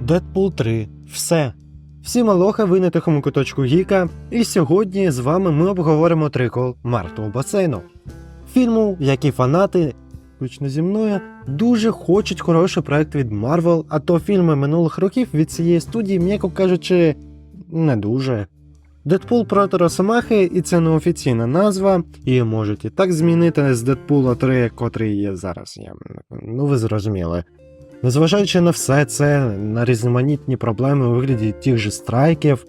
Дедпул 3. Все. Всім алоха, ви на тихому куточку Гіка, і сьогодні з вами ми обговоримо трикол Мертвого басейну. Фільму, який фанати, включно зі мною, дуже хочуть хороший проект від Marvel, а то фільми минулих років від цієї студії, м'яко кажучи, не дуже. Дедпул проти Росомахи, і це не офіційна назва, її можуть і так змінити з Дедпула 3, котрий є зараз. Я, ну ви зрозуміли. Незважаючи на все це, на різноманітні проблеми у вигляді тих же страйків,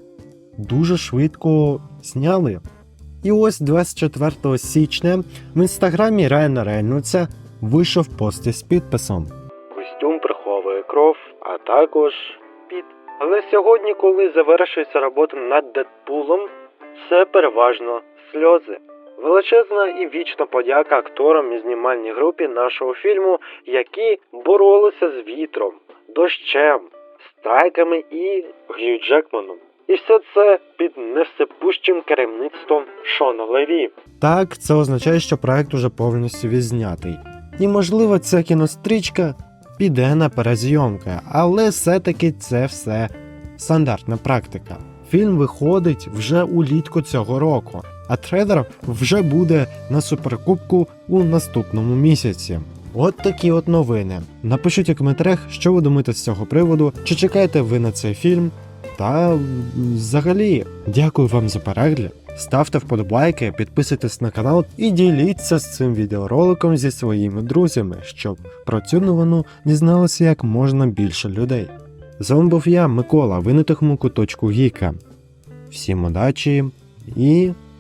дуже швидко зняли. І ось 24 січня в інстаграмі Райана Рейнольдса вийшов пост із підписом. Костюм приховує кров, а також під. Але сьогодні, коли завершується робота над Дедпулом, це переважно сльози. Величезна і вічна подяка акторам і знімальній групі нашого фільму, які боролися з вітром, дощем, страйками і Гью Джекманом. І все це під невсепущим керівництвом Шона Леві. Так, це означає, що проект уже повністю відзнятий. І можливо, ця кінострічка піде на перезйомки, але все-таки це все стандартна практика. Фільм виходить вже улітку цього року, а трейлер вже буде на суперкубку у наступному місяці. От такі от новини. Напишіть у коментарях, що ви думаєте з цього приводу, чи чекаєте ви на цей фільм. Та взагалі, дякую вам за перегляд. Ставте вподобайки, підписуйтесь на канал і діліться з цим відеороликом зі своїми друзями, щоб про цю новину дізналося як можна більше людей. З вами був я, Микола, ви куточку Гіка. Всім удачі і